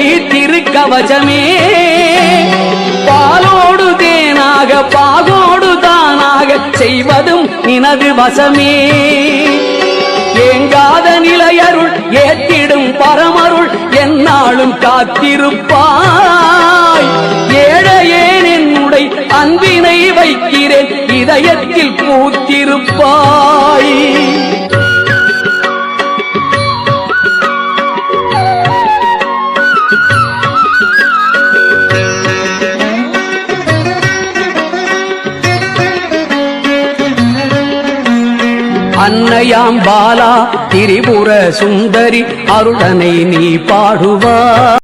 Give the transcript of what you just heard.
சுந்தரி திருக்கவசமே பாலோடு தேனாக பாகோடு தானாக செய்வதும் நினது வசமே. ஏங்காத நிலையருள் ஏத்திடும் பரமருள் என்னாலும் காத்திருப்பாய். ஏழையேன் என்னுடைய அன்பினை வைக்கிறேன் இதயத்தில் பூத்திருப்பாய். அன்னையாம் பாலா திரிபுர சுந்தரி அருளனை நீ பாடுவா.